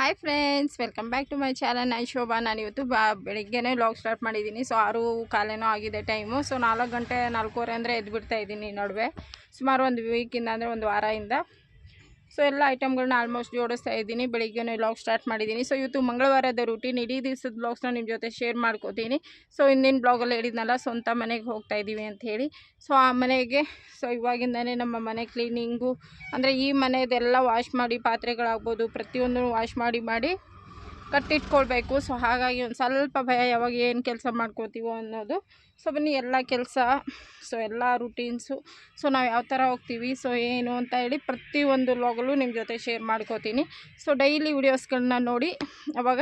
Hi friends welcome back to my channel ನಾನು ಶೋಭಾ, ನಾನು ಇವತ್ತು ಬಾ ಬೆಳಿಗ್ಗೆನೇ ಲಾಗ್ ಸ್ಟಾರ್ಟ್ ಮಾಡಿದ್ದೀನಿ. ಸೊ ಆರು ಕಾಲೇನೋ ಆಗಿದೆ ಟೈಮು ಸೊ ನಾಲ್ಕು ಗಂಟೆ ನಾಲ್ಕೂವರೆ ಅಂದರೆ ಎದ್ಬಿಡ್ತಾ ಇದ್ದೀನಿ ನಡುವೆ. ಸುಮಾರು ಒಂದು ವೀಕಿಂದ ಅಂದರೆ ಒಂದು ವಾರದಿಂದ. ಸೊ ಎಲ್ಲ ಐಟಮ್ಗಳನ್ನ ಆಲ್ಮೋಸ್ಟ್ ಜೋಡಿಸ್ತಾ ಇದ್ದೀನಿ. ಬೆಳಿಗ್ಗೆ ಲಾಗ್ ಸ್ಟಾರ್ಟ್ ಮಾಡಿದ್ದೀನಿ. ಸೊ ಇವತ್ತು ಮಂಗಳವಾರದ ರೂಟೀನ್ ಇಡೀ ದಿವಸದ ಬ್ಲಾಗ್ಸ್ನ ನಿಮ್ಮ ಜೊತೆ ಶೇರ್ ಮಾಡ್ಕೋತೀನಿ. ಸೊ ಹಿಂದಿನ ಬ್ಲಾಗಲ್ಲಿ ಹೇಳಿದ್ನಲ್ಲ, ಸ್ವಂತ ಮನೆಗೆ ಹೋಗ್ತಾ ಇದ್ದೀವಿ ಅಂತ ಹೇಳಿ. ಸೊ ಆ ಮನೆಗೆ ಸೊ ಇವಾಗಿಂದನೇ ನಮ್ಮ ಮನೆ ಕ್ಲೀನಿಂಗು ಅಂದರೆ ಈ ಮನೆಯದೆಲ್ಲ ವಾಶ್ ಮಾಡಿ, ಪಾತ್ರೆಗಳಾಗ್ಬೋದು, ಪ್ರತಿಯೊಂದನ್ನು ವಾಶ್ ಮಾಡಿ ಮಾಡಿ ಕಟ್ಟಿಟ್ಕೊಳ್ಬೇಕು. ಸೊ ಹಾಗಾಗಿ ಒಂದು ಸ್ವಲ್ಪ ಭಯ ಯಾವಾಗ ಏನು ಕೆಲಸ ಮಾಡ್ಕೋತೀವೋ ಅನ್ನೋದು. ಸೊ ಬನ್ನಿ ಎಲ್ಲ ಕೆಲಸ. ಸೊ ಎಲ್ಲ ರುಟೀನ್ಸು ಸೊ ನಾವು ಯಾವ ಥರ ಹೋಗ್ತೀವಿ? ಸೊ ಏನು ಅಂತ ಹೇಳಿ ಪ್ರತಿಯೊಂದು ಲಾಗಲ್ಲೂ ನಿಮ್ಮ ಜೊತೆ ಶೇರ್ ಮಾಡ್ಕೋತೀನಿ. ಸೊ ಡೈಲಿ ವಿಡಿಯೋಸ್ಗಳನ್ನ ನೋಡಿ ಅವಾಗ.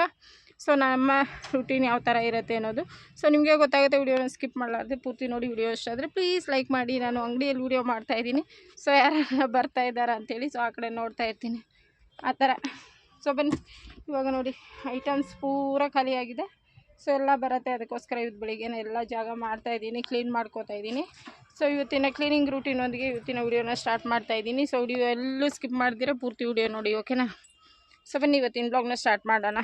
ಸೊ ನಮ್ಮ ರುಟೀನ್ ಯಾವ ಥರ ಇರುತ್ತೆ ಅನ್ನೋದು. ಸೊ ನಿಮಗೆ ಗೊತ್ತಾಗುತ್ತೆ ವಿಡಿಯೋನ ಸ್ಕಿಪ್ ಮಾಡಲಾರ್ದೆ ಪೂರ್ತಿ ನೋಡಿ ವಿಡಿಯೋ ಇಷ್ಟ ಆದರೆ ಪ್ಲೀಸ್ ಲೈಕ್ ಮಾಡಿ. ನಾನು ಅಂಗಡಿಯಲ್ಲಿ ವಿಡಿಯೋ ಮಾಡ್ತಾಯಿದ್ದೀನಿ ಸೊ ಯಾರೆಲ್ಲ ಬರ್ತಾ ಇದ್ದಾರಾ ಅಂಥೇಳಿ ಸೊ ಆ ಕಡೆ ನೋಡ್ತಾ ಇರ್ತೀನಿ. ಆ ಥರ ಸೊ ಬನ್ನಿ. ಇವಾಗ ನೋಡಿ, ಐಟಮ್ಸ್ ಪೂರ ಖಾಲಿಯಾಗಿದೆ ಸೊ ಎಲ್ಲ ಬರುತ್ತೆ ಅದಕ್ಕೋಸ್ಕರ ಇವತ್ತು ಬೆಳಿಗ್ಗೆ ಎಲ್ಲ ಜಾಗ ಮಾಡ್ತಾ ಇದ್ದೀನಿ ಕ್ಲೀನ್ ಮಾಡ್ಕೋತಾ ಇದ್ದೀನಿ. ಸೊ ಇವತ್ತಿನ ಕ್ಲೀನಿಂಗ್ ರೂಟೀನೊಂದಿಗೆ ಇವತ್ತಿನ ವಿಡಿಯೋನ ಸ್ಟಾರ್ಟ್ ಮಾಡ್ತಾ ಇದ್ದೀನಿ. ಸೊ ವಿಡಿಯೋ ಎಲ್ಲೂ ಸ್ಕಿಪ್ ಮಾಡ್ದಿರ ಪೂರ್ತಿ ವಿಡಿಯೋ ನೋಡಿ ಓಕೆನಾ ಸೊ ಬನ್ನಿ, ಇವತ್ತಿನ ಬ್ಲಾಗ್ನ ಸ್ಟಾರ್ಟ್ ಮಾಡೋಣ.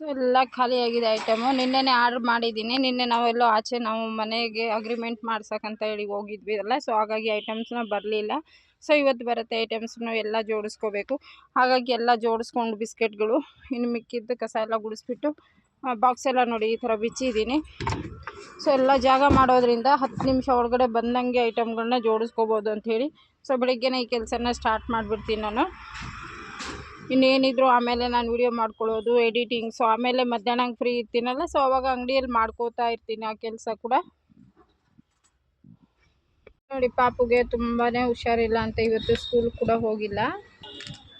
ಸೊ ಎಲ್ಲ ಖಾಲಿಯಾಗಿದೆ ಐಟಮು ನಿನ್ನೆನೇ ಆರ್ಡ್ರ್ ಮಾಡಿದ್ದೀನಿ. ನಿನ್ನೆ ನಾವೆಲ್ಲೋ ಆಚೆ ನಾವು ಮನೆಗೆ ಅಗ್ರಿಮೆಂಟ್ ಮಾಡ್ಸಕ್ಕಂತ ಹೇಳಿ ಹೋಗಿದ್ವಿ ಅಲ್ಲ. ಸೊ ಹಾಗಾಗಿ ಐಟಮ್ಸ್ನ ಬರಲಿಲ್ಲ. ಸೊ ಇವತ್ತು ಬರುತ್ತೆ ಐಟಮ್ಸ್ನು ಎಲ್ಲ ಜೋಡಿಸ್ಕೋಬೇಕು. ಹಾಗಾಗಿ ಎಲ್ಲ ಜೋಡಿಸ್ಕೊಂಡು ಬಿಸ್ಕೆಟ್ಗಳು, ಇನ್ನು ಮಿಕ್ಕಿದ್ದು ಕಸ ಎಲ್ಲ ಗುಡಿಸ್ಬಿಟ್ಟು ಬಾಕ್ಸ್ ಎಲ್ಲ ನೋಡಿ ಈ ಥರ ಬಿಚ್ಚಿದ್ದೀನಿ. ಸೊ ಎಲ್ಲ ಜಾಗ ಮಾಡೋದ್ರಿಂದ ಹತ್ತು ನಿಮಿಷ ಒಳಗಡೆ ಬಂದಂಗೆ ಐಟಮ್ಗಳನ್ನ ಜೋಡಿಸ್ಕೋಬೋದು ಅಂಥೇಳಿ ಸೊ ಬೆಳಿಗ್ಗೆನೇ ಈ ಕೆಲಸನ ಸ್ಟಾರ್ಟ್ ಮಾಡಿಬಿಡ್ತೀನಿ ನಾನು. ಇನ್ನೇನಿದ್ರು ಆಮೇಲೆ ನಾನು ವಿಡಿಯೋ ಮಾಡ್ಕೊಳ್ಳೋದು ಎಡಿಟಿಂಗ್ ಸೊ ಆಮೇಲೆ ಮಧ್ಯಾಹ್ನ ಫ್ರೀ ಇರ್ತೀನಲ್ಲ ಸೊ ಅವಾಗ ಅಂಗಡಿಯಲ್ಲಿ ಮಾಡ್ಕೋತಾ ಇರ್ತೀನಿ ಆ ಕೆಲಸ ಕೂಡ. ನೋಡಿ, ಪಾಪುಗೆ ತುಂಬಾ ಹುಷಾರಿಲ್ಲ ಅಂತ ಇವತ್ತು ಸ್ಕೂಲ್ ಕೂಡ ಹೋಗಿಲ್ಲ.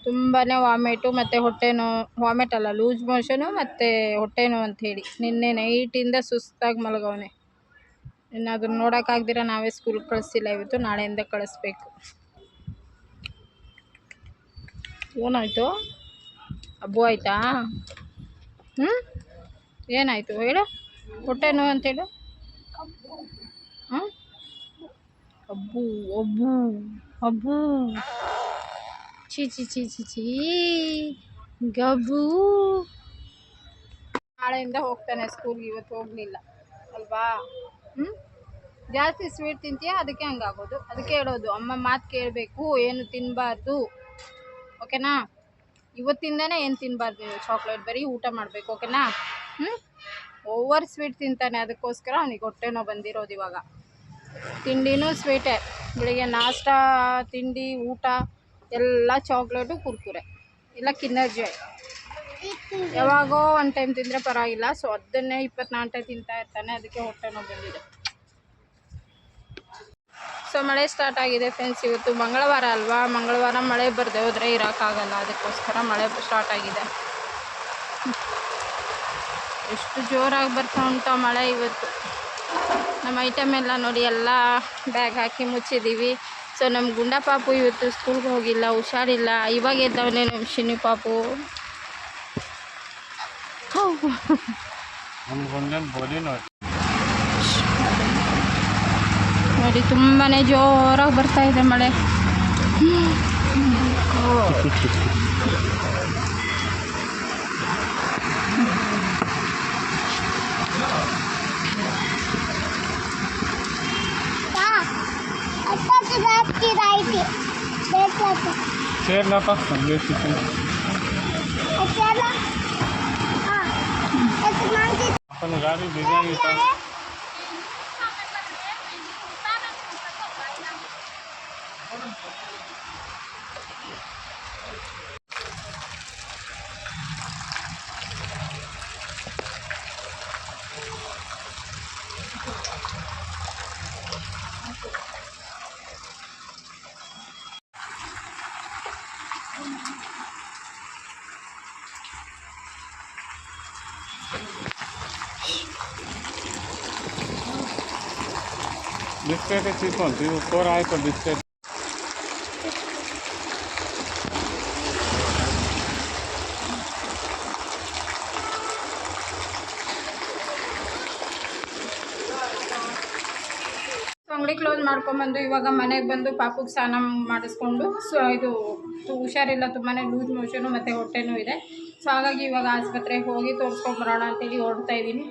ತುಂಬಾ ವಾಮಿಟು ಮತ್ತು ಹೊಟ್ಟೆ ನೋವು ವಾಮಿಟ್ ಅಲ್ಲ ಲೂಸ್ ಮೋಷನು ಮತ್ತು ಹೊಟ್ಟೆ ನೋವು ಹೇಳಿ. ನಿನ್ನೆ ನೈಟಿಂದ ಸುಸ್ತಾಗಿ ಮಲಗವನೆ. ಇನ್ನು ಅದನ್ನು ನೋಡೋಕ್ಕಾಗ್ದಿರ ನಾವೇ ಸ್ಕೂಲ್ಗೆ ಕಳಿಸಿಲ್ಲ ಇವತ್ತು, ನಾಳೆಯಿಂದ ಕಳಿಸ್ಬೇಕು. ಏನಾಯಿತು ಹಬ್ಬು ಆಯಿತಾ? ಹ್ಞೂ ಏನಾಯಿತು? ಹೇಳು. ಹೊಟ್ಟೆ ನೋವು ಅಂತೇಳು ಹಾಂ ಅಬ್ಬು ಅಬ್ಬು ಅಬ್ಬು. ಚಿ ಚಿ ಚಿ ಚಿ ಚೀ ಗಬ್ಬು. ನಾಳೆಯಿಂದ ಹೋಗ್ತಾನೆ ಸ್ಕೂಲ್ಗೆ ಇವತ್ತು ಹೋಗಲಿಲ್ಲ. ಅಲ್ವಾ? ಹ್ಞೂ ಜಾಸ್ತಿ ಸ್ವೀಟ್ ತಿಂತೀಯ? ಅದಕ್ಕೆ ಹಂಗಾಗೋದು. ಅದಕ್ಕೆ ಹೇಳೋದು. ಅಮ್ಮ ಮಾತು ಕೇಳಬೇಕು. ಏನು ತಿನ್ನಬಾರ್ದು ಓಕೆನಾ? ಇವತ್ತಿಂದನೇ ಏನು ತಿನ್ನಬಾರ್ದು ನೀವು ಚಾಕ್ಲೇಟ್ ಬರೀ ಊಟ ಮಾಡಬೇಕು, ಓಕೆನಾ? ಹ್ಞೂ ಓವರ್ ಸ್ವೀಟ್ ತಿಂತಾನೆ, ಅದಕ್ಕೋಸ್ಕರ ಅವನಿಗೆ ಹೊಟ್ಟೆ ನೋವು ಬಂದಿರೋದು ಇವಾಗ. ತಿಂಡಿನೂ ಸ್ವೀಟೇ ಬೆಳಿಗ್ಗೆ ನಾಷ್ಟ, ತಿಂಡಿ, ಊಟ, ಎಲ್ಲ ಚಾಕ್ಲೇಟು ಕುರ್ಕುರೆ. ಇಲ್ಲ ಕಿನ್ನರ್ ಯಾವಾಗೋ ಒಂದು ಟೈಮ್ ತಿಂದರೆ ಪರವಾಗಿಲ್ಲ ಸೊ ಅದನ್ನೇ ಇಪ್ಪತ್ನಾಲ್ಕು ತಿಂತಾ ಇರ್ತಾನೆ, ಅದಕ್ಕೆ ಹೊಟ್ಟೆ ಬಂದಿದೆ. ಸೊ ಮಳೆ ಸ್ಟಾರ್ಟ್ ಆಗಿದೆ ಫ್ರೆಂಡ್ಸ್ ಇವತ್ತು ಮಂಗಳವಾರ ಅಲ್ವಾ? ಮಂಗಳವಾರ ಮಳೆ ಬರದೆ ಹೋದರೆ ಇರೋಕ್ಕಾಗಲ್ಲ. ಅದಕ್ಕೋಸ್ಕರ ಮಳೆ ಸ್ಟಾರ್ಟ್ ಆಗಿದೆ. ಎಷ್ಟು ಜೋರಾಗಿ ಬರ್ತಾ ಉಂಟ ಮಳೆ ಇವತ್ತು. ನಮ್ಮ ಐಟಮ್ ಎಲ್ಲ ನೋಡಿ, ಎಲ್ಲ ಬ್ಯಾಗ್ ಹಾಕಿ ಮುಚ್ಚಿದ್ದೀವಿ ಸೊ ನಮ್ಮ ಗುಂಡ ಪಾಪು ಇವತ್ತು ಸ್ಕೂಲ್ಗೆ ಹೋಗಿಲ್ಲ, ಹುಷಾರಿಲ್ಲ. ಇವಾಗ ಎದ್ದವನೇ ನಮ್ಮ ಶಿನಿ ಪಾಪು ಹೌ. ನೋಡಿ ತುಂಬಾ ಜೋರಾಗಿ ಬರ್ತಾ ಇದೆ ಮಳೆ Cerna pa, nag-west ito. Apa negara biscuit ಚಿಕ್ಕೊಂತು ಇವು ಫೋರ್ ಆಯ್ತು ಬಿಸ್ಕೆಟ್ ಅಂಗಡಿ ಕ್ಲೋಸ್ ಮಾಡಿ ಮಾಡ್ಕೊಂಬಂದು, ಇವಾಗ ಮನೆಗೆ ಬಂದು ಪಾಪಕ್ಕೆ ಸ್ನಾನ ಮಾಡಿಸ್ಕೊಂಡು ಸೊ ಇದು ಹುಷಾರಿಲ್ಲ ತುಂಬಾ ಲೂಸ್ ಮೋಷನು ಮತ್ತು ಹೊಟ್ಟೆನೂ ಇದೆ. ಸೊ ಹಾಗಾಗಿ ಇವಾಗ ಆಸ್ಪತ್ರೆಗೆ ಹೋಗಿ ತೋರಿಸ್ಕೊಂಬರೋಣ ಅಂತೇಳಿ ಹೊರಡ್ತಾ ಇದ್ದೀನಿ.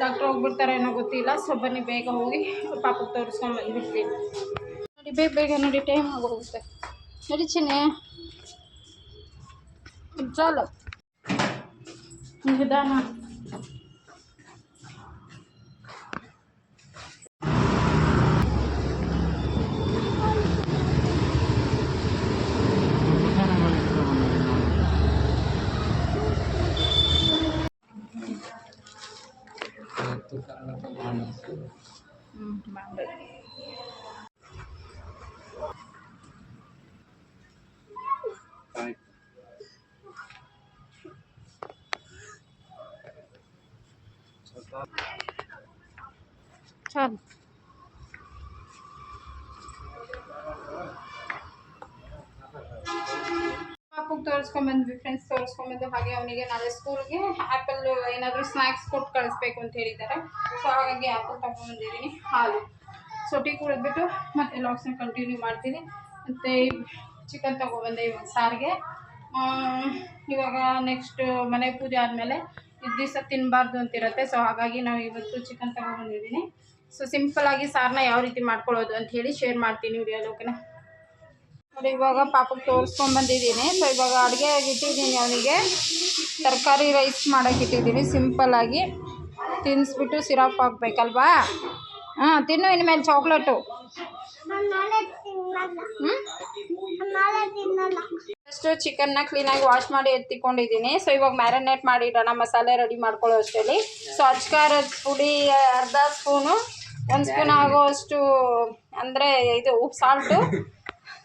ಡಾಕ್ಟ್ರ್ ಹೋಗ್ಬಿಡ್ತಾರೆ ಏನೋ ಗೊತ್ತಿಲ್ಲ. ಸೊ ಬನ್ನಿ, ಬೇಗ ಹೋಗಿ ಪಾಪಕ್ಕೆ ತೋರಿಸ್ಕೊಂಡು ಬಂದ್ಬಿಡ್ತೀನಿ. ನೋಡಿ, ಬೇಗ ಬೇಗ ನೋಡಿ ಟೈಮ್ ಆಗೋಗುತ್ತೆ. ನೋಡಿ ಚಿನ್ನೆ. ಚಾಲ ನಿಧಾನ ಹ್ಞೂ ಮಾಡಿ ಚಲ್ ಪಾಪುಗೆ ತೋರಿಸ್ಕೊಂಬಂದ್ವಿ ಫ್ರೆಂಡ್ಸ್ ತೋರಿಸ್ಕೊಂಬಂದು ಹಾಗೆ ಅವನಿಗೆ ನಾಳೆ ಸ್ಕೂಲ್ಗೆ ಆ್ಯಪಲ್ ಏನಾದರೂ ಸ್ನ್ಯಾಕ್ಸ್ ಕೊಟ್ಟು ಕಳಿಸ್ಬೇಕು ಅಂತ ಹೇಳಿದ್ದಾರೆ. ಸೊ ಹಾಗಾಗಿ ಆ್ಯಪಲ್ ತೊಗೊಂಬಂದಿದ್ದೀನಿ, ಹಾಲು. ಸೊ ಟೀ ಕುಡಿದ್ಬಿಟ್ಟು ಮತ್ತೆ ಲಾಗ್ಸ್ನ ಕಂಟಿನ್ಯೂ ಮಾಡ್ತೀನಿ. ಮತ್ತು ಚಿಕನ್ ತೊಗೊಬಂದೆ ಇವಾಗ ಸಾರಿಗೆ. ಇವಾಗ ನೆಕ್ಸ್ಟ್ ಮನೆ ಪೂಜೆ ಆದಮೇಲೆ ಇದು ದಿವಸ ತಿನ್ನಬಾರ್ದು ಅಂತಿರುತ್ತೆ. ಸೊ ಹಾಗಾಗಿ ನಾವು ಇವತ್ತು ಚಿಕನ್ ತಗೊಂಡ್ಬಂದಿದ್ದೀನಿ ಸೊ ಸಿಂಪಲ್ಲಾಗಿ ಸಾರನ್ನ ಯಾವ ರೀತಿ ಮಾಡ್ಕೊಳ್ಳೋದು ಅಂತ ಹೇಳಿ ಶೇರ್ ಮಾಡ್ತೀನಿ ವಿಡಿಯೋಲಿ ಓಕೆನಾ ನೋಡಿ, ಇವಾಗ ಪಾಪಕ್ಕೆ ತೋರಿಸ್ಕೊಂಬಂದಿದ್ದೀನಿ ಸೊ ಇವಾಗ ಅಡುಗೆ ಇಟ್ಟಿದ್ದೀನಿ ಅವನಿಗೆ. ತರಕಾರಿ ರೈಸ್ ಮಾಡೋಕೆ ಇಟ್ಟಿದ್ದೀನಿ ಸಿಂಪಲ್ಲಾಗಿ ತಿನ್ನಿಸ್ಬಿಟ್ಟು ಸಿರಪ್ ಹಾಕ್ಬೇಕಲ್ವಾ? ಹಾಂ, ತಿನ್ನು ಇನ್ಮೇಲೆ ಚಾಕ್ಲೇಟು ಫಸ್ಟು ಚಿಕನ್ನ ಕ್ಲೀನಾಗಿ ವಾಶ್ ಮಾಡಿ ಎತ್ತಿಕೊಂಡಿದ್ದೀನಿ. ಸೊ ಇವಾಗ ಮ್ಯಾರಿನೇಟ್ ಮಾಡಿ ಇಡೋಣ. ಮಸಾಲೆ ರೆಡಿ ಮಾಡ್ಕೊಳ್ಳೋ ಅಷ್ಟರಲ್ಲಿ. ಸೊ ಅಚ್ಕಾರದ ಪುಡಿ, ಅರ್ಧ ಸ್ಪೂನು, ಒಂದು ಸ್ಪೂನ್ ಆಗೋಷ್ಟು ಅಂದರೆ ಇದು ಉಪ್ಪು ಸಾಲ್ಟು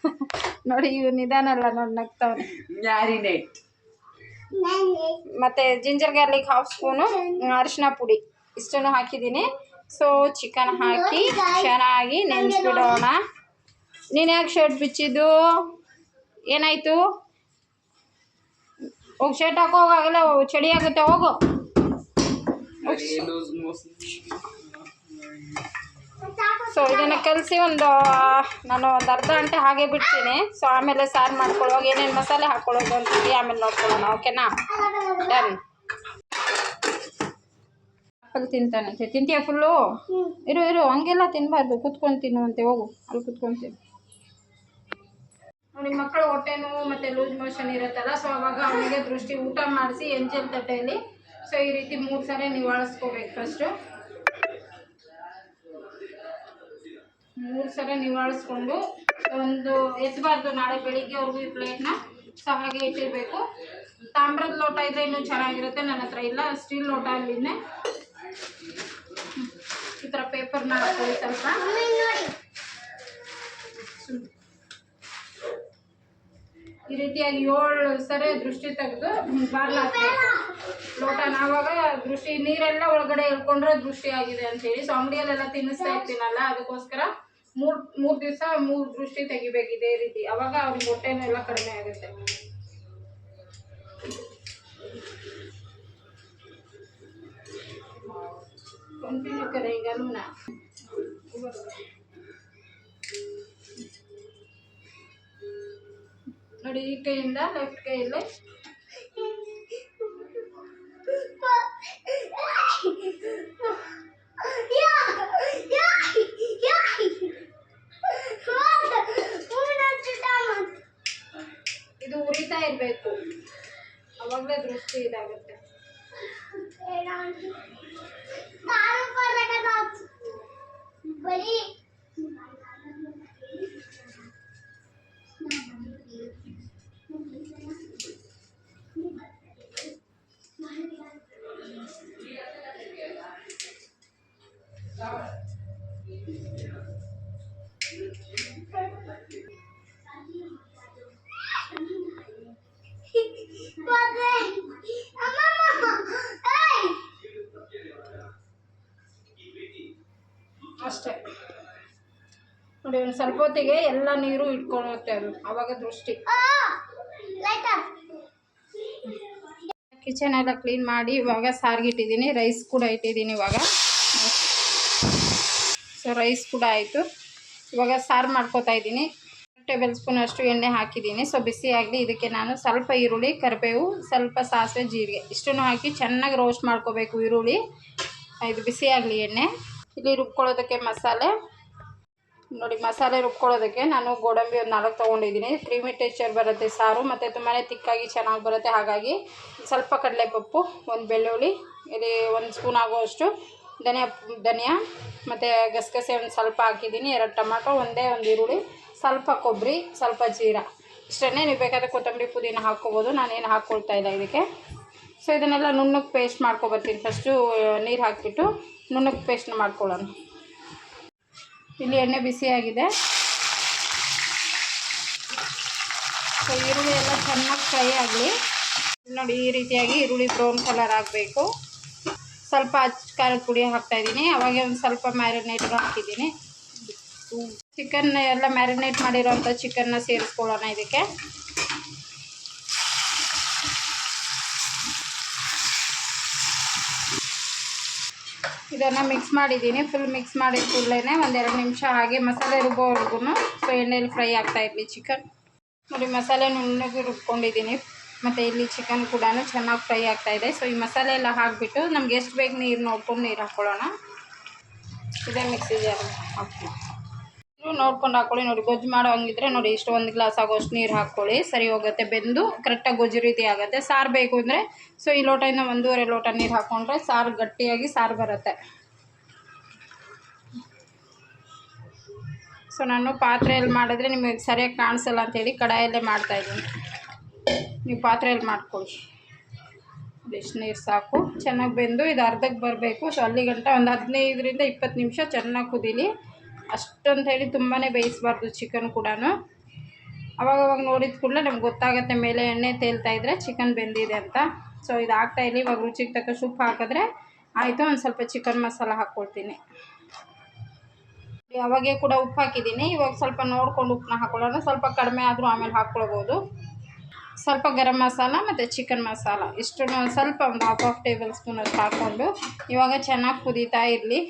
ನೋಡಿ ಇವ್ ನಿಧಾನ ಅಲ್ಲ ನೋಡಿ ನಗ್ತಾವನೆ. ಮ್ಯಾರಿನೇಟ್ ಮತ್ತು ಜಿಂಜರ್ ಗಾರ್ಲಿಕ್ ಹಾಫ್ ಸ್ಪೂನು ಅರಿಶಿನ ಪುಡಿ. ಇಷ್ಟನ್ನು ಹಾಕಿದ್ದೀನಿ. ಸೊ ಚಿಕನ್ ಹಾಕಿ ಚೆನ್ನಾಗಿ ನೆನೆಸ್ಬಿಡೋಣ. ನೀನು ಯಾಕೆ ಶರ್ಟ್ ಬಿಚ್ಚಿದ್ದು? ಏನಾಯಿತು? ಹೋಗಿ ಶರ್ಟ್ ಹಾಕೋ ಚಳಿ ಆಗುತ್ತೆ ಹೋಗು. ಸೊ ಇದನ್ನು ಕಲಸಿ ಒಂದು, ನಾನು ಒಂದು ಅರ್ಧ ಗಂಟೆ ಹಾಗೆ ಬಿಡ್ತೀನಿ. ಸೊ ಆಮೇಲೆ ಸಾರು ಮಾಡ್ಕೊಳ್ಳುವಾಗ ಏನೇನು ಮಸಾಲೆ ಹಾಕ್ಕೊಳ್ಳೋದು ಅಂತೀವಿ ಆಮೇಲೆ ನೋಡ್ಕೊಳ್ಳೋಣ, ಓಕೆನಾ? ಡನ್ ಆಪಲ್ ತಿಂತಾನಂತೆ ತಿಂತೀಯ ಫುಲ್ಲು ಇರು ಇರು, ಹಂಗೆಲ್ಲ ತಿನ್ನಬಾರ್ದು ಕುತ್ಕೊಂಡು ತಿನ್ನುವಂತೆ, ಹೋಗು. ಅಲ್ಲಿ ಕುತ್ಕೊಂಡು ತಿನ್ನು. ಅವ್ನಿಗೆ ಮಕ್ಕಳು ಹೊಟ್ಟೆ ನೋವು ಮತ್ತು ಲೂಸ್ ಮೋಷನ್ ಇರುತ್ತಲ್ಲ ಸೊ ಅವಾಗ ಅವನಿಗೆ ದೃಷ್ಟಿ ಊಟ ಮಾಡಿಸಿ, ಎಂಜಲ್ ತಟ್ಟೆಯಲ್ಲಿ. ಸೊ ಈ ರೀತಿ ಮೂರು ಸಲ ನಿವಾಳಿಸ್ಕೋಬೇಕು ಫಸ್ಟು ಮೂರು ಸಲ ನಿವಾಳಿಸ್ಕೊಂಡು ಒಂದು ಎತ್ತಬಾರ್ದು ನಾಳೆ ಬೆಳಿಗ್ಗೆವರೆಗೂ ಈ ಪ್ಲೇಟ್ನ ಸೊ ಹಾಗೆ ಇಟ್ಟಿರಬೇಕು. ತಾಮ್ರದ ಲೋಟ ಇದ್ರೆ ಇನ್ನೂ ಚೆನ್ನಾಗಿರುತ್ತೆ, ನನ್ನ ಹತ್ರ ಇಲ್ಲ ಸ್ಟೀಲ್ ಲೋಟ ಅಲ್ಲಿನೇ ಈ ಥರ ಪೇಪರ್ನ ಹಾಕೊಳ್ಳಿ ಸ್ವಲ್ಪ. ಈ ರೀತಿಯಾಗಿ ಏಳು ಸರಿ ದೃಷ್ಟಿ ತೆಗೆದು ಬಾರ್ಲ ಲೋಟ ಲೋಟನ ಆವಾಗ ದೃಷ್ಟಿ, ನೀರೆಲ್ಲ ಒಳಗಡೆ ಇಳ್ಕೊಂಡ್ರೆ ದೃಷ್ಟಿ ಆಗಿದೆ ಅಂತೇಳಿ ಸೊ ಅಂಗಡಿಯಲ್ಲೆಲ್ಲ ತಿನ್ನಿಸ್ತಾ ಇರ್ತೀನಲ್ಲ, ಅದಕ್ಕೋಸ್ಕರ ಮೂರು ಮೂರು ದಿವಸ, ಮೂರು ದೃಷ್ಟಿ ತೆಗಿಬೇಕು ಇದೇ ರೀತಿ. ಅವಾಗ ಅವ್ರಿಗೆ ಹೊಟ್ಟೆನೂ ಎಲ್ಲ ಕಡಿಮೆ ಆಗುತ್ತೆ. ಕಂಟಿನ್ಯೂ ಕರೆಂಗೆ ಅನ್ನ ನೋಡಿ ಈ ಕೈಯಿಂದ ಲೆಫ್ಟ್ ಕೈಯಲ್ಲಿ ಇರಬೇಕು. ಅವಾಗಲೇ ದೃಷ್ಟಿ ಇದಾಗುತ್ತೆ. ಅಷ್ಟೇ. ನೋಡಿ ಒಂದು ಸ್ವಲ್ಪ ಹೊತ್ತಿಗೆ ಎಲ್ಲ ನೀರು ಇಟ್ಕೊಳ್ಳುತ್ತೆ ಅದು ಅವಾಗ ದೃಷ್ಟಿ. ಕಿಚನ್ ಎಲ್ಲ ಕ್ಲೀನ್ ಮಾಡಿ ಇವಾಗ ಸಾರಿಗೆ ಇಟ್ಟಿದ್ದೀನಿ ರೈಸ್ ಕೂಡ ಇಟ್ಟಿದ್ದೀನಿ ಇವಾಗ. ಸೊ ರೈಸ್ ಕೂಡ ಆಯಿತು. ಇವಾಗ ಸಾರು ಮಾಡ್ಕೋತಾ ಇದ್ದೀನಿ. ಟೇಬಲ್ ಸ್ಪೂನ್ ಅಷ್ಟು ಎಣ್ಣೆ ಹಾಕಿದ್ದೀನಿ. ಸೊ ಬಿಸಿ ಆಗಲಿ ಇದಕ್ಕೆ ನಾನು ಸ್ವಲ್ಪ ಈರುಳ್ಳಿ ಕರಿಬೇವು ಸ್ವಲ್ಪ ಸಾಸಿವೆ ಜೀರಿಗೆ. ಇಷ್ಟನ್ನು ಹಾಕಿ ಚೆನ್ನಾಗಿ ರೋಸ್ಟ್ ಮಾಡ್ಕೋಬೇಕು ಈರುಳ್ಳಿ. ಇದು ಬಿಸಿ ಆಗಲಿ ಎಣ್ಣೆ. ಇಲ್ಲಿ ರುಬ್ಕೊಳ್ಳೋದಕ್ಕೆ ಮಸಾಲೆ. ನೋಡಿ, ಮಸಾಲೆ ರುಬ್ಕೊಳ್ಳೋದಕ್ಕೆ ನಾನು ಗೋಡಂಬಿ ಒಂದು ನಾಲ್ಕು ತೊಗೊಂಡಿದ್ದೀನಿ. ಕ್ರೀಮಿ ಟೆಕ್ಸ್ಚರ್ ಬರುತ್ತೆ ಸಾರು, ಮತ್ತು ತುಂಬಾ ತಿಕ್ಕಾಗಿ ಚೆನ್ನಾಗಿ ಬರುತ್ತೆ. ಹಾಗಾಗಿ ಸ್ವಲ್ಪ ಕಡಲೆಪಪ್ಪು, ಒಂದು ಬೆಳ್ಳುಳ್ಳಿ, ಇಲ್ಲಿ ಒಂದು ಸ್ಪೂನ್ ಆಗುವಷ್ಟು ಧನಿಯಾ ಧನಿಯಾ, ಮತ್ತು ಗಸಗಸೆ ಒಂದು ಸ್ವಲ್ಪ ಹಾಕಿದ್ದೀನಿ. ಎರಡು ಟೊಮಾಟೊ, ಒಂದೇ ಒಂದು ಈರುಳ್ಳಿ, ಸ್ವಲ್ಪ ಕೊಬ್ಬರಿ ಸ್ವಲ್ಪ ಜೀರಾ. ಇಷ್ಟನ್ನೇ ನೀವು ಬೇಕಾದರೆ ಕೊತ್ತಂಬರಿ ಪುದೀನ ಹಾಕ್ಕೋಬೋದು. ನಾನೇನು ಹಾಕ್ಕೊಳ್ತಾ ಇಲ್ಲ ಇದಕ್ಕೆ. ಸೊ ಇದನ್ನೆಲ್ಲ ನುಣ್ಣಗೆ ಪೇಸ್ಟ್ ಮಾಡ್ಕೊಬರ್ತೀನಿ. ಫಸ್ಟು ನೀರು ಹಾಕಿಬಿಟ್ಟು ನುಣ್ಣಗೆ ಪೇಸ್ಟ್ ಮಾಡ್ಕೊಳ್ಳೋಣ. ಇಲ್ಲಿ ಎಣ್ಣೆ ಬಿಸಿಯಾಗಿದೆ ಸೊ ಈರುಳ್ಳಿ ಎಲ್ಲ ಚೆನ್ನಾಗಿ ಫ್ರೈ ಆಗಲಿ. ನೋಡಿ, ಈ ರೀತಿಯಾಗಿ ಈರುಳ್ಳಿ ಬ್ರೌನ್ ಕಲರ್ ಆಗಬೇಕು. ಸ್ವಲ್ಪ ಅಚ್ಚ ಖಾರದ ಪುಡಿ ಹಾಕ್ತಾಯಿದ್ದೀನಿ ಅವಾಗೆ ಒಂದು ಸ್ವಲ್ಪ ಮ್ಯಾರಿನೇಟ್ಗೆ ಹಾಕಿದ್ದೀನಿ ಚಿಕನ್ ಎಲ್ಲ ಮ್ಯಾರಿನೇಟ್ ಮಾಡಿರೋಂಥ ಚಿಕನ್ನ ಸೇರಿಸ್ಕೊಳ್ಳೋಣ ಇದಕ್ಕೆ. ಇದನ್ನು ಮಿಕ್ಸ್ ಮಾಡಿದ್ದೀನಿ. ಫುಲ್ ಮಿಕ್ಸ್ ಮಾಡಿದ ಕೂಡಲೇ ಒಂದೆರಡು ನಿಮಿಷ ಹಾಗೆ ಮಸಾಲೆ ರುಬ್ಬೋವರೆಗೂ ಸೊ ಎಣ್ಣೆಯಲ್ಲಿ ಫ್ರೈ ಆಗ್ತಾ ಇರಲಿ ಚಿಕನ್ ನೋಡಿ, ಮಸಾಲೆ ನುಣ್ಣಗೆ ರುಬ್ಕೊಂಡಿದ್ದೀನಿ. ಮತ್ತು ಇಲ್ಲಿ ಚಿಕನ್ ಕೂಡ ಚೆನ್ನಾಗಿ ಫ್ರೈ ಆಗ್ತಾ ಇದೆ. ಸೊ ಈ ಮಸಾಲೆ ಎಲ್ಲ ಹಾಕಿಬಿಟ್ಟು ನಮ್ಗೆ ಎಷ್ಟು ಬೇಕು ನೀರು ನೋಡ್ಕೊಂಡು ನೀರು ಹಾಕ್ಕೊಳ್ಳೋಣ ಇದೇ ಮಿಕ್ಸಿ ಹಾಕ್ತೀನಿ ನೋಡ್ಕೊಂಡು ಹಾಕೊಳ್ಳಿ. ನೋಡಿ, ಗೊಜ್ಜು ಮಾಡೋ ಹಂಗಿದ್ರೆ ನೋಡಿ, ಇಷ್ಟು ಒಂದು ಗ್ಲಾಸ್ ಆಗೋಷ್ಟು ನೀರು ಹಾಕ್ಕೊಳ್ಳಿ ಸರಿ ಹೋಗುತ್ತೆ. ಬೆಂದು ಕರೆಕ್ಟಾಗಿ ಗೊಜ್ಜು ರೀತಿ ಆಗುತ್ತೆ. ಸಾರು ಬೇಕು ಅಂದರೆ ಸೊ ಈ ಲೋಟದಿಂದ ಒಂದೂವರೆ ಲೋಟ ನೀರು ಹಾಕ್ಕೊಂಡ್ರೆ ಸಾರು ಗಟ್ಟಿಯಾಗಿ ಸಾರು ಬರುತ್ತೆ. ಸೊ ನಾನು ಪಾತ್ರೆಯಲ್ಲಿ ಮಾಡಿದ್ರೆ ನಿಮಗೆ ಸರಿಯಾಗಿ ಕಾಣಿಸಲ್ಲ ಅಂತೇಳಿ ಕಡಾಯಲ್ಲೇ ಮಾಡ್ತಾಯಿದ್ದೀನಿ ನೀವು ಪಾತ್ರೆಯಲ್ಲಿ ಮಾಡ್ಕೊಳ್ಳಿ. ಇಷ್ಟು ನೀರು ಸಾಕು. ಚೆನ್ನಾಗಿ ಬೆಂದು ಇದು ಅರ್ಧಕ್ಕೆ ಬರಬೇಕು. ಸೊ ಅಲ್ಲಿ ಗಂಟ ಒಂದು ಹದಿನೈದರಿಂದ ಇಪ್ಪತ್ತು ನಿಮಿಷ ಚೆನ್ನಾಗಿ ಕುದೀಲಿ. ಅಷ್ಟಂತ ಹೇಳಿ ತುಂಬಾ ಬೇಯಿಸಬಾರ್ದು ಚಿಕನ್ ಕೂಡ ಅವಾಗವಾಗ ನೋಡಿದ ಕೂಡಲೇ ನಮ್ಗೆ ಗೊತ್ತಾಗುತ್ತೆ ಮೇಲೆ ಎಣ್ಣೆ ತೇಲ್ತಾ ಇದ್ದರೆ ಚಿಕನ್ ಬೆಂದಿದೆ ಅಂತ. ಸೊ ಇದು ಆಗ್ತಾ ಇಲ್ಲ ಇವಾಗ ರುಚಿಗೆ ತಕ್ಕ ಸೂಪ್ ಹಾಕಿದ್ರೆ ಆಯಿತು, ಒಂದು ಸ್ವಲ್ಪ ಚಿಕನ್ ಮಸಾಲ ಹಾಕ್ಕೊಳ್ತೀನಿ ಅವಾಗೆ ಕೂಡ ಉಪ್ಪು ಹಾಕಿದ್ದೀನಿ. ಇವಾಗ ಸ್ವಲ್ಪ ನೋಡ್ಕೊಂಡು ಉಪ್ಪನ್ನ ಹಾಕೊಳ್ಳೋಣ. ಸ್ವಲ್ಪ ಕಡಿಮೆ ಆದರೂ ಆಮೇಲೆ ಹಾಕ್ಕೊಳ್ಬೋದು ಸ್ವಲ್ಪ ಗರಂ ಮಸಾಲ ಮತ್ತು ಚಿಕನ್ ಮಸಾಲ. ಇಷ್ಟು ಸ್ವಲ್ಪ ಒಂದು ಹಾಫ್ ಹಾಫ್ ಟೇಬಲ್ ಸ್ಪೂನ್ ಹಾಕ್ಕೊಂಡು ಇವಾಗ ಚೆನ್ನಾಗಿ ಕುದೀತಾ ಇರಲಿ.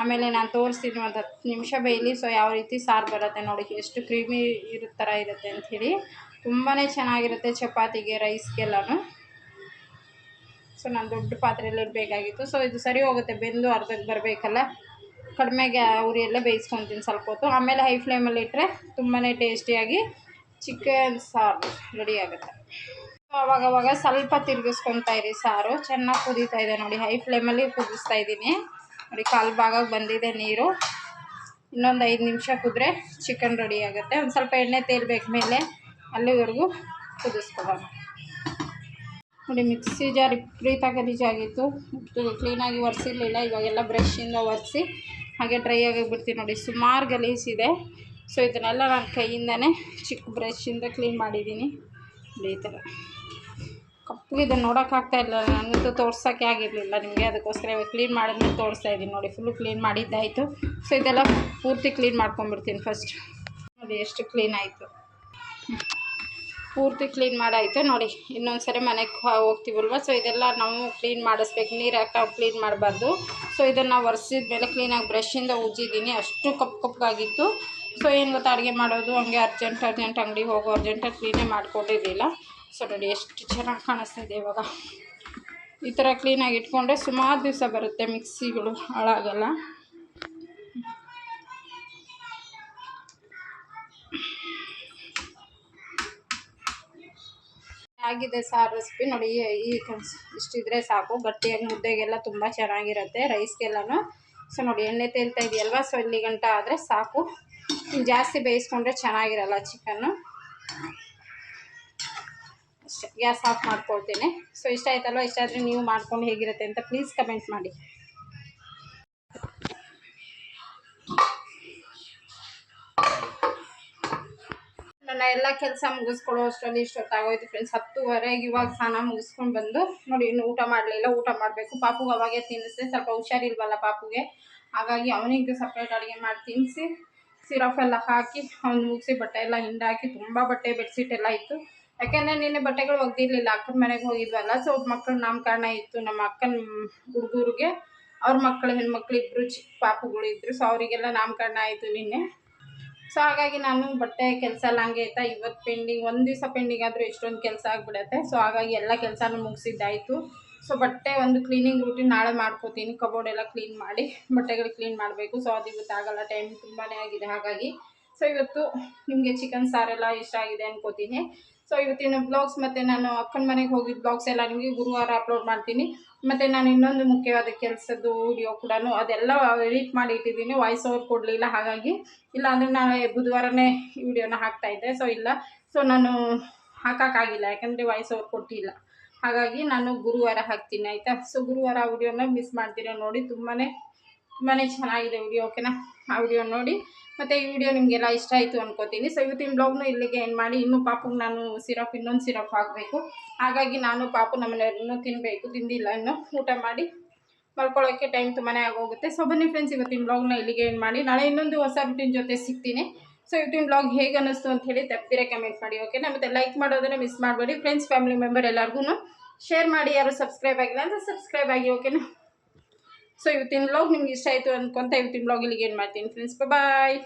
ಆಮೇಲೆ ನಾನು ತೋರಿಸ್ತೀನಿ ಒಂದು ಹತ್ತು ನಿಮಿಷ ಬೇಯಲಿ ಸೊ ಯಾವ ರೀತಿ ಸಾರು ಬರುತ್ತೆ ನೋಡಿ, ಎಷ್ಟು ಕ್ರೀಮಿ ಇರೋ ಥರ ಇರುತ್ತೆ ಅಂಥೇಳಿ ತುಂಬಾ ಚೆನ್ನಾಗಿರುತ್ತೆ ಚಪಾತಿಗೆ ರೈಸ್ಗೆಲ್ಲನೂ ಸೊ ನಾನು ದೊಡ್ಡ ಪಾತ್ರೆಯಲ್ಲಿ ಇರಬೇಕಾಗಿತ್ತು. ಸೊ ಇದು ಸರಿ ಹೋಗುತ್ತೆ, ಬೆಂದು ಅರ್ಧಕ್ಕೆ ಬರಬೇಕಲ್ಲ. ಕಡಿಮೆಗೆ ಉರಿಯಲ್ಲೇ ಬೇಯಿಸ್ಕೊತೀನಿ ಸ್ವಲ್ಪ ಹೊತ್ತು. ಆಮೇಲೆ ಹೈ ಫ್ಲೇಮಲ್ಲಿ ಇಟ್ಟರೆ ತುಂಬಾ ಟೇಸ್ಟಿಯಾಗಿ ಚಿಕನ್ ಸಾರು ರೆಡಿ ಆಗುತ್ತೆ. ಅವಾಗವಾಗ ಸ್ವಲ್ಪ ತಿರುಗಿಸ್ಕೊತಾ ಇರಿ ಸಾರು. ಚೆನ್ನಾಗಿ ಕುದೀತಾ ಇದೆ ನೋಡಿ ಹೈ ಫ್ಲೇಮಲ್ಲಿ ಕುದಿಸ್ತಾ ಇದ್ದೀನಿ. ನೋಡಿ, ಕಾಲು ಭಾಗಕ್ಕೆ ಬಂದಿದೆ ನೀರು. ಇನ್ನೊಂದು ಐದು ನಿಮಿಷ ಕುದ್ರೆ ಚಿಕನ್ ರೆಡಿ ಆಗುತ್ತೆ. ಒಂದು ಸ್ವಲ್ಪ ಎಣ್ಣೆ ತೇಲ್ಬೇಕು ಮೇಲೆ. ಅಲ್ಲಿವರೆಗೂ ಕುದಿಸ್ಕೊಳ್ಳೋಣ. ನೋಡಿ, ಮಿಕ್ಸಿ ಜಾರ್ ವಿಪರೀತ ಗಲೀಜಾಗಿತ್ತು ಕ್ಲೀನಾಗಿ ಒರೆಸಿರ್ಲಿಲ್ಲ. ಇವಾಗೆಲ್ಲ ಬ್ರಷಿಂದ ಒರೆಸಿ ಹಾಗೆ ಡ್ರೈ ಆಗಿಬಿಡ್ತೀನಿ ನೋಡಿ. ಸುಮಾರು ಗಲೀಜಿದೆ ಸೊ ಇದನ್ನೆಲ್ಲ ನಾನು ಕೈಯಿಂದನೇ ಚಿಕ್ಕ ಬ್ರಷಿಂದ ಕ್ಲೀನ್ ಮಾಡಿದ್ದೀನಿ ನೋಡಿ, ಈ ಥರ ಕಪ್ಪು ಇದನ್ನು ನೋಡೋಕ್ಕಾಗ್ತಾ ಇಲ್ಲ. ನನಗಂತೂ ತೋರ್ಸೋಕ್ಕೆ ಆಗಿರಲಿಲ್ಲ. ನಿಮಗೆ ಅದಕ್ಕೋಸ್ಕರ ಕ್ಲೀನ್ ಮಾಡಿದ್ಮೇಲೆ ತೋರಿಸ್ತಾ ಇದ್ದೀನಿ ನೋಡಿ. Full clean ಮಾಡಿದ್ದಾಯಿತು. ಸೊ ಇದೆಲ್ಲ ಪೂರ್ತಿ ಕ್ಲೀನ್ ಮಾಡ್ಕೊಂಬಿಡ್ತೀನಿ ಫಸ್ಟ್ ನೋಡಿ ಎಷ್ಟು ಕ್ಲೀನ್ ಆಯಿತು? ಪೂರ್ತಿ ಕ್ಲೀನ್ ಮಾಡಾಯಿತು ನೋಡಿ. ಇನ್ನೊಂದು ಸರಿ ಮನೆಗೆ ಹೋಗ್ತೀವಲ್ವ? ಸೊ ಇದೆಲ್ಲ ನಾವು ಕ್ಲೀನ್ ಮಾಡಿಸ್ಬೇಕು. ನೀರು ಹಾಕಿ ನಾವು ಕ್ಲೀನ್ ಮಾಡಬಾರ್ದು? ಸೊ ಇದನ್ನು ಒರೆಸಿದ ಮೇಲೆ ಕ್ಲೀನಾಗಿ ಬ್ರಷಿಂದ ಉಜ್ಜಿದ್ದೀನಿ. ಅಷ್ಟು ಕಪ್ಪು ಕಪ್ಪಗಾಗಿತ್ತು ಸೊ ಏನು ಗೊತ್ತಾ, ಅಡುಗೆ ಮಾಡೋದು, ಹಂಗೆ ಅರ್ಜೆಂಟ್ ಅರ್ಜೆಂಟ್ ಅಂಗಡಿಗೆ ಹೋಗೋ ಅರ್ಜೆಂಟಾಗಿ ಕ್ಲೀನೇ ಮಾಡ್ಕೊಂಡಿರಲಿಲ್ಲ. ಸೊ ನೋಡಿ ಎಷ್ಟು ಚೆನ್ನಾಗಿ ಕಾಣಿಸ್ತಾ ಇದೆ ಇವಾಗ. ಈ ಥರ ಕ್ಲೀನಾಗಿ ಇಟ್ಕೊಂಡ್ರೆ ಸುಮಾರು ದಿವಸ ಬರುತ್ತೆ ಮಿಕ್ಸಿಗಳು, ಹಾಳಾಗಲ್ಲ. ಆಗಿದೆ ಸಾರು ರೆಸಿಪಿ ನೋಡಿ, ಈ- ಕನ್ಸ್, ಇಷ್ಟಿದ್ರೆ ಸಾಕು. ಗಟ್ಟಿಯಾಗಿ, ಮುದ್ದೆಗೆಲ್ಲ ತುಂಬ ಚೆನ್ನಾಗಿರುತ್ತೆ ರೈಸ್ಗೆಲ್ಲನೂ ಸೊ ನೋಡಿ, ಎಣ್ಣೆ ತೇಲ್ತಾ ಇದೆಯಲ್ವಾ? ಸೊ ಇಲ್ಲಿ ಗಂಟ ಆದರೆ ಸಾಕು. ಜಾಸ್ತಿ ಬೇಯಿಸ್ಕೊಂಡ್ರೆ ಚೆನ್ನಾಗಿರಲ್ಲ ಚಿಕನ್ನು. ಗ್ಯಾಸ್ ಆಫ್ ಮಾಡ್ಕೊಳ್ತೀನಿ. ಸೊ, ಇಷ್ಟ ಆಯ್ತಲ್ವ? ಇಷ್ಟ ಆದರೆ ನೀವು ಮಾಡ್ಕೊಂಡು ಹೇಗಿರುತ್ತೆ ಅಂತ ಪ್ಲೀಸ್ ಕಮೆಂಟ್ ಮಾಡಿ. ನನ್ನ ಎಲ್ಲ ಕೆಲಸ ಮುಗಿಸ್ಕೊಳ್ಳೋ ಅಷ್ಟರಲ್ಲಿ ಇಷ್ಟೊತ್ತಾಗೋಯ್ತು ಫ್ರೆಂಡ್ಸ್ ಹತ್ತುವರೆಗೆ ಇವಾಗ ಸ್ನಾನ ಮುಗಿಸ್ಕೊಂಡು ಬಂದು, ನೋಡಿ, ಇನ್ನು ಊಟ ಮಾಡಲಿಲ್ಲ, ಊಟ ಮಾಡಬೇಕು. ಪಾಪುಗೆ ಅವಾಗೆ ತಿನ್ನಿಸಿದೆ, ಸ್ವಲ್ಪ ಹುಷಾರಿಲ್ವಲ್ಲ ಪಾಪುಗೆ. ಹಾಗಾಗಿ ಅವನಿಗೆ ಸಪ್ರೇಟ್ ಅಡುಗೆ ಮಾಡಿ ತಿನ್ನಿಸಿ ಸಿರಫ್ ಎಲ್ಲ ಹಾಕಿ ಅವ್ನು ಮುಗಿಸಿ ಬಟ್ಟೆ ಎಲ್ಲ ಹಿಂಡಾಕಿ ತುಂಬ ಬಟ್ಟೆ ಬೆಡ್ಶೀಟ್ ಎಲ್ಲ ಇತ್ತು. ಯಾಕೆಂದರೆ ನಿನ್ನೆ ಬಟ್ಟೆಗಳು ಒಗ್ದಿರ್ಲಿಲ್ಲ, ಅಕ್ಕನ ಮನೆಗೆ ಹೋಗಿದ್ವಲ್ಲ ಸೊ ಮಕ್ಕಳು ನಾಮಕರಣ ಇತ್ತು. ನಮ್ಮ ಅಕ್ಕನ ಹುಡುಗರಿಗೆ ಅವ್ರ ಮಕ್ಕಳು ಹೆಣ್ಮಕ್ಳು ಇಬ್ಬರು ಚಿಕ್ಕ ಪಾಪುಗಳು ಇದ್ದರು ಸೊ ಅವರಿಗೆಲ್ಲ ನಾಮಕರಣ ಆಯಿತು ನಿನ್ನೆ. ಸೊ ಹಾಗಾಗಿ ನಾನು ಬಟ್ಟೆ ಕೆಲಸ ಎಲ್ಲ ಹಂಗೆ ಆಯ್ತಾ ಇವತ್ತು ಪೆಂಡಿಂಗ್, ಒಂದು ದಿವಸ ಪೆಂಡಿಂಗ್ ಆದರೂ ಎಷ್ಟೊಂದು ಕೆಲಸ ಆಗಿಬಿಡತ್ತೆ. ಸೊ ಹಾಗಾಗಿ ಎಲ್ಲ ಕೆಲಸನೂ ಮುಗಿಸಿದ್ದಾಯಿತು. ಸೊ ಬಟ್ಟೆ ಒಂದು ಕ್ಲೀನಿಂಗ್ ರೂಟೀನ್ ನಾಳೆ ಮಾಡ್ಕೋತೀನಿ. ಕಬೋರ್ಡ್ ಎಲ್ಲ ಕ್ಲೀನ್ ಮಾಡಿ ಬಟ್ಟೆಗಳು ಕ್ಲೀನ್ ಮಾಡಬೇಕು. ಸೊ ಅದು ಇವತ್ತು ಆಗಲ್ಲ. ಟೈಮ್ ತುಂಬಾ ಆಗಿದೆ. ಹಾಗಾಗಿ ಸೊ ಇವತ್ತು ನಿಮಗೆ ಚಿಕನ್ ಸಾರೆಲ್ಲ ಇಷ್ಟ ಆಗಿದೆ ಅನ್ಕೋತೀನಿ. ಸೊ ಇವತ್ತಿನ ಬ್ಲಾಗ್ಸ್ ಮತ್ತು ನಾನು ಅಕ್ಕನ ಮನೆಗೆ ಹೋಗಿದ್ದ ಬ್ಲಾಗ್ಸ್ ಎಲ್ಲ ನಿಮಗೆ ಗುರುವಾರ ಅಪ್ಲೋಡ್ ಮಾಡ್ತೀನಿ. ಮತ್ತು ನಾನು ಇನ್ನೊಂದು ಮುಖ್ಯವಾದ ಕೆಲಸದ್ದು ವಿಡಿಯೋ ಕೂಡ ಅದೆಲ್ಲ ಎಡಿಟ್ ಮಾಡಿ ಇಟ್ಟಿದ್ದೀನಿ. ವಾಯ್ಸ್ ಓವರ್ ಕೊಡಲಿಲ್ಲ. ಹಾಗಾಗಿ ಇಲ್ಲ ಅಂದರೆ ನಾಳೆ ಬುಧವಾರನೇ ವಿಡಿಯೋನ ಹಾಕ್ತಾಯಿದ್ದೆ ಸೊ ಇಲ್ಲ. ಸೊ ನಾನು ಹಾಕೋಕ್ಕಾಗಿಲ್ಲ. ಯಾಕಂದರೆ ವಾಯ್ಸ್ ಓವರ್ ಕೊಟ್ಟಿಲ್ಲ. ಹಾಗಾಗಿ ನಾನು ಗುರುವಾರ ಹಾಕ್ತೀನಿ, ಆಯಿತಾ? ಸೊ ಗುರುವಾರ ಆ ವಿಡಿಯೋನ ಮಿಸ್ ಮಾಡ್ತೀರೋ ನೋಡಿ ತುಂಬಾ ತುಂಬಾ ಚೆನ್ನಾಗಿದೆ ವಿಡಿಯೋ ಓಕೆನಾ ಆ ವಿಡಿಯೋ ನೋಡಿ. ಮತ್ತು ಈ ವಿಡಿಯೋ ನಿಮಗೆಲ್ಲ ಇಷ್ಟ ಆಯಿತು ಅನ್ಕೋತೀನಿ. ಸೊ ಇವತ್ತಿನ ಬ್ಲಾಗ್ನು ಇಲ್ಲಿಗೆ ಏನು ಮಾಡಿ. ಇನ್ನೂ ಪಾಪುಗೆ ನಾನು ಸಿರಪ್ ಇನ್ನೊಂದು ಸಿರಪ್ ಹಾಕಬೇಕು. ಹಾಗಾಗಿ ನಾನು ಪಾಪು ನಮ್ಮನೆಯವ್ರನ್ನೂ ತಿನ್ನಬೇಕು ತಿಂದಿಲ್ಲ ಇನ್ನು. ಊಟ ಮಾಡಿ ಮಲ್ಕೊಳ್ಳೋಕ್ಕೆ ಟೈಮ್ ತುಂಬಾ ಆಗೋಗುತ್ತೆ. ಸೊ ಬನ್ನಿ ಫ್ರೆಂಡ್ಸ್ ಇವತ್ತಿನ ಬ್ಲಾಗ್ನ ಇಲ್ಲಿಗೆ ಏನು ಮಾಡಿ. ನಾಳೆ ಇನ್ನೊಂದು ಹೊಸ ರೂಟೀನ್ ಜೊತೆ ಸಿಗ್ತೀನಿ. ಸೊ ಇವತ್ತಿನ ಬ್ಲಾಗ್ ಹೇಗೆ ಅನ್ನಿಸ್ತು ಅಂತ ಹೇಳಿ ತಪ್ಪದಿರ ಕಮೆಂಟ್ ಮಾಡಿ ಓಕೆನಾ ಮತ್ತೆ ಲೈಕ್ ಮಾಡೋದನ್ನ ಮಿಸ್ ಮಾಡಬೇಡಿ. ಫ್ರೆಂಡ್ಸ್ ಫ್ಯಾಮಿಲಿ ಮೆಂಬರ್ ಎಲ್ಲರಿಗೂ ಶೇರ್ ಮಾಡಿ, ಯಾರು ಸಬ್ಸ್ಕ್ರೈಬ್ ಆಗಿಲ್ಲ ಅಂದರೆ ಸಬ್ಸ್ಕ್ರೈಬ್ ಆಗಿ ಓಕೆನಾ ಸೊ ಇವತ್ತಿನ ಬ್ಲಾಗ್ ನಿಮ್ಗೆ ಇಷ್ಟ ಆಯಿತು ಅಂದ್ಕೊಂತ ಇವತ್ತಿನ ಬ್ಲಾಗ್ ಇಲ್ಲಿಗೆ ಏನು ಮಾಡ್ತೀನಿ ಫ್ರೆಂಡ್ಸ್ ಬಾಯ್